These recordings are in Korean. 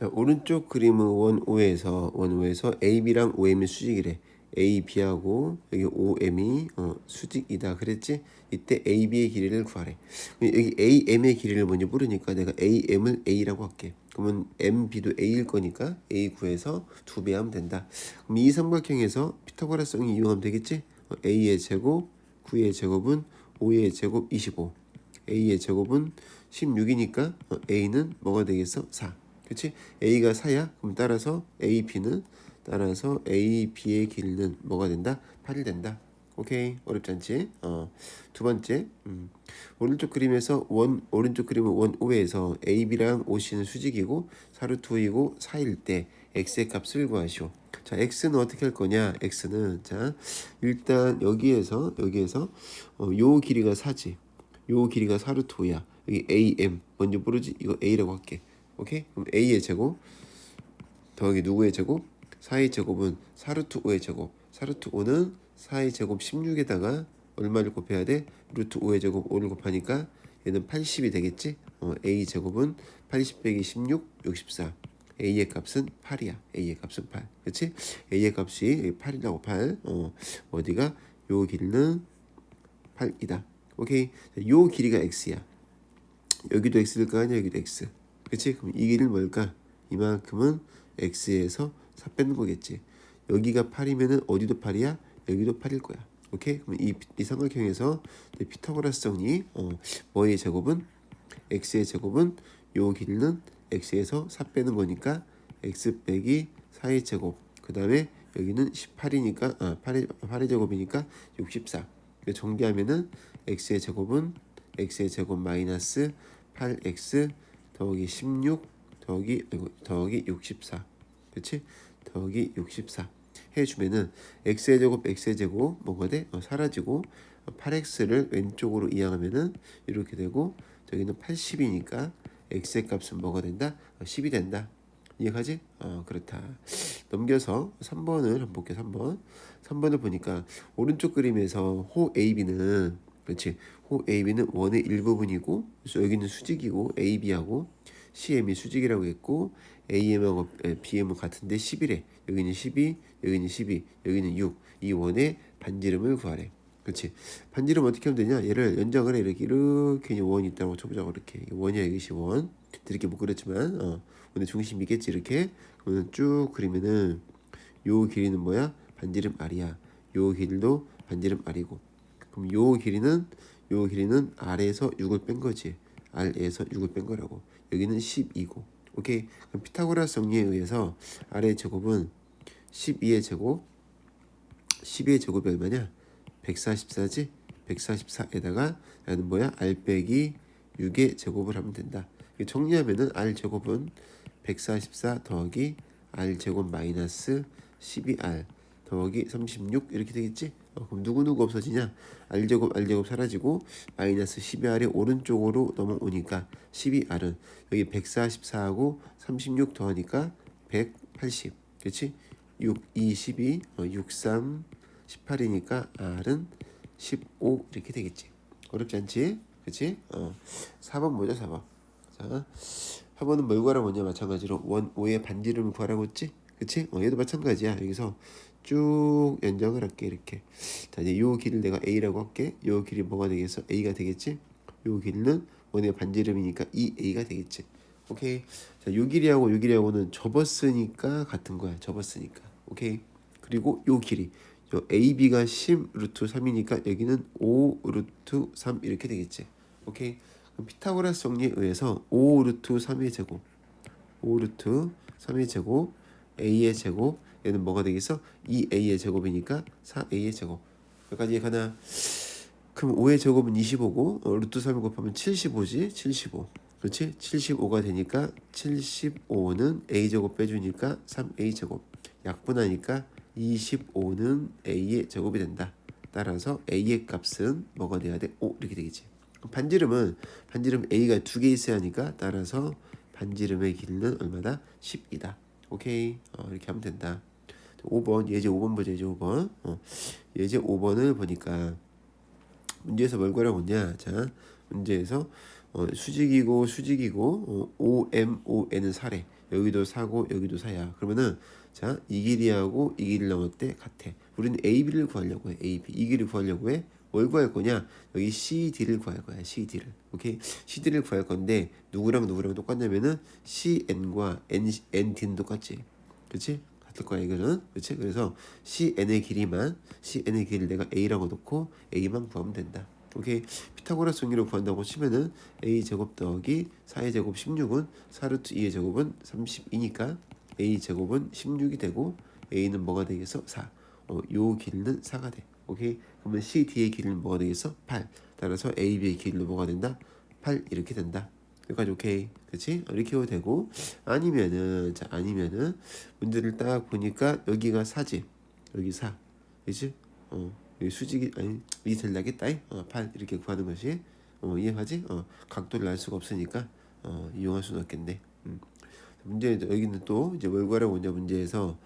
자, 오른쪽 그림은 원 5에서 원 5에서 AB랑 OM이 수직이래. AB하고 여기 OM이 어, 수직이다 그랬지? 이때 AB의 길이를 구하래. 여기 AM의 길이를 먼저 물으니까 내가 AM을 A라고 할게. 그러면 MB도 A일 거니까 A 구해서 두 배 하면 된다. 그럼 이 삼각형에서 피타고라성이 이용하면 되겠지? 어, A의 제곱, 9의 제곱은 5의 제곱 25. A의 제곱은 16이니까 어, A는 뭐가 되겠어? 4. 그렇지? A가 4야. 그럼 따라서 AB는 따라서 AB의 길이는 뭐가 된다? 8이 된다. 오케이 어렵지 않지? 어. 두 번째 음. 오른쪽 그림에서 원 오른쪽 그림은 원 5에서 AB랑 OC는 수직이고 사루트이고 4일 때 x의 값을 구하시오. 자 x는 어떻게 할 거냐? x는 자 일단 여기에서 여기에서 어, 요 길이가 4지. 요 길이가 사루트야. 여기 AM 먼저 부르지 이거 A라고 할게. 오케이? 그럼 A의 제곱 더하기 누구의 제곱? 4의 제곱은 사루트 5의 제곱. 사루트 5는 4의 제곱 16에다가 얼마를 곱해야 돼? 루트 5의 제곱 5를 곱하니까 얘는 80이 되겠지? 어, A 제곱은 80 빼기 16, 64. A의 값은 8이야. A의 값은 8. 그렇지? A의 값이 8이라고 8. 어, 어디가? 요 길이는 8이다. 오케이? 자, 요 길이가 x야. 여기도 x일 거 아니야? 여기도 x. 그렇지? 그럼 이 길은 뭘까? 이만큼은 x에서 4 빼는 거겠지. 여기가 8이면은 어디도 8이야? 여기도 8일 거야. 오케이? 그럼 이, 이 삼각형에서 피타고라스 정리 어, 뭐의 제곱은 x의 제곱은 요 길이는 x에서 4 빼는 거니까 x 빼기 4의 제곱 그 다음에 여기는 18이니까 아 8의, 8의 제곱이니까 64 그래서 정리하면은 x의 제곱은 x의 제곱 마이너스 8x 더하기 16 더하기 아이고, 더하기 64 그렇지? 더하기 64 해주면은 x의 제곱 x의 제곱 뭐가 돼? 어, 사라지고 8x를 왼쪽으로 이항하면은 이렇게 되고 저기는 80이니까 x의 값은 뭐가 된다? 어, 10이 된다. 이해가지? 어 그렇다. 넘겨서 3번을 한번 볼게요. 3번. 3번을 보니까 오른쪽 그림에서 호 AB는 그렇지. 호 AB는 원의 일부분이고 그래서 여기는 수직이고 AB하고 CM이 수직이라고 했고 AM하고 BM은 같은데 11에 여기는 12, 여기는 12, 여기는 6. 이 원의 반지름을 구하래. 그렇지. 반지름 어떻게 하면 되냐? 얘를 연장을 해 이렇게 이렇게 원이 있다고 쳐보자고 이렇게 원이야 이것이 원. 이렇게 못 그렸지만 어 근데 중심이겠지 이렇게 그러면 쭉 그리면은 요 길이는 뭐야? 반지름 R이야. 요 길도 반지름 R이고 그럼 요 길이는 요 길이는 R에서 6을 뺀 거지. R에서 6을 뺀 거라고. 여기는 12고. 오케이. 그럼 피타고라스 정리에 의해서 R의 제곱은 12의 제곱 12의 제곱이 얼마냐? 144지? 144에다가 얘는 뭐야? R 빼기 6의 제곱을 하면 된다. 정리하면은 R 제곱은 144 더하기 R 제곱 마이너스 12R 더하기 36 이렇게 되겠지? 어, 그럼 누구누구 없어지냐? R 제곱 R 제곱 사라지고 마이너스 12R이 오른쪽으로 넘어오니까 12R은 여기 144하고 36 더하니까 180 그렇지? 6, 2, 12, 어, 6, 3, 18이니까 R은 15 이렇게 되겠지. 어렵지 않지? 그치? 어. 4번 뭐죠? 4번. 자, 4번은 뭘 구하라고 했냐? 마찬가지로 원 5의 반지름을 구하라고 했지? 그치? 어, 얘도 마찬가지야. 여기서 쭉 연장을 할게 이렇게. 자, 이제 요 길을 내가 A라고 할게. 요 길이 뭐가 되겠어? A가 되겠지? 요 길은 원의 반지름이니까 2A가 되겠지. 오케이. 자, 요 길이하고 요 길이하고는 접었으니까 같은 거야. 접었으니까. 오케이. 그리고 요 길이 요 AB가 10 루트 3이니까 여기는 5 루트 3 이렇게 되겠지. 오케이. 그럼 피타고라스 정리에 의해서 5 루트 3의 제곱 5 루트 3의 제곱 A의 제곱 얘는 뭐가 되겠어? 2A의 제곱이니까 4A의 제곱. 여기까지 가나. 그럼 5의 제곱은 25고 어, 루트 3을 곱하면 75지 75 그렇지? 75가 되니까 75는 A 제곱 빼주니까 3A 제곱. 약분하니까 25는 A의 제곱이 된다. 따라서 A의 값은 뭐가 돼야 돼? 5 이렇게 되겠지. 반지름은 반지름 A가 두 개 있어야 하니까 따라서 반지름의 길이는 얼마다? 10이다. 오케이. 어, 이렇게 하면 된다 5번 예제 5번 보자 예제 5번 어, 예제 5번을 보니까 문제에서 뭘 했냐 자 문제에서 어, 수직이고 수직이고 어, OM, ON은 사래 여기도 4고 여기도 4야. 그러면은 자, 이 길이하고 이 길이랑 어때? 같아. 우리는 AB를 구하려고 해. AB. 이 길이를 구하려고 해. 뭘 구할 거냐? 여기 CD를 구할 거야. CD를. 오케이? CD를 구할 건데 누구랑 누구랑 똑같냐면은 CN과 N, ND는 똑같지. 그치? 같을 거야 이거는. 그치? 그래서 CN의 길이만 CN의 길이를 내가 A라고 놓고 A만 구하면 된다. 오케이 피타고라스 정리를 구한다고 치면은 a 제곱 더하기 4의 제곱 16은 4루트 2의 제곱은 32니까 a 제곱은 16이 되고 a는 뭐가 되겠어? 4. 어, 요 길이는 4가 돼. 오케이 그러면 CD의 길이는 뭐가 되겠어? 8. 따라서 AB의 길이는 뭐가 된다? 8 이렇게 된다. 여기까지 오케이 그치? 어, 이렇게 해도 되고 아니면은 자 아니면은 문제를 딱 보니까 여기가 4지 여기 4 그치? 어 여기 수직이 아니 이 될라겠다 어, 8 이렇게 구하는 것이 어, 이해하지? 어, 각도를 알 수가 없으니까 어, 이용할 수는 없겠네. 음. 문제 여기는 또 이제 월과라 원자 문제에서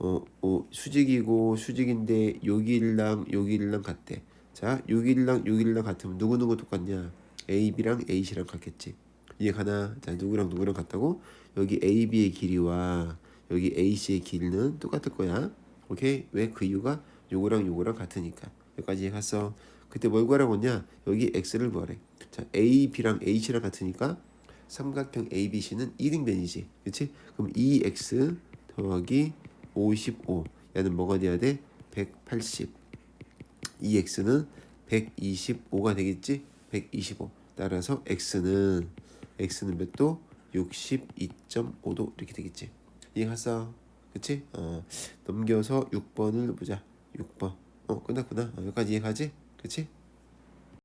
어, 어, 수직이고 수직인데 여기랑 여기랑 같대. 자 여기랑 여기랑 같으면 누구 누구 똑같냐? A, B랑 A, C랑 같겠지. 이해 가나? 자 누구랑 누구랑 같다고? 여기 A, B의 길이와 여기 A, C의 길이는 똑같을 거야. 오케이? 왜 그 이유가 요거랑 요거랑 같으니까. 여기까지 갔어. 그때 뭘 구하라고 했냐? 여기 x를 구하래. 자, a, b랑 h랑 같으니까 삼각형 ABC는 1인변이지. 그치? 그럼 2x 더하기 55 얘는 뭐가 돼야 돼? 180 2x는 125가 되겠지? 125 따라서 x는 x는 몇 도? 62.5도 이렇게 되겠지. 이해갔어? 그치? 어, 넘겨서 6번을 보자. 6번. 어, 끝났구나. 어, 여기까지 이해가지? 그치?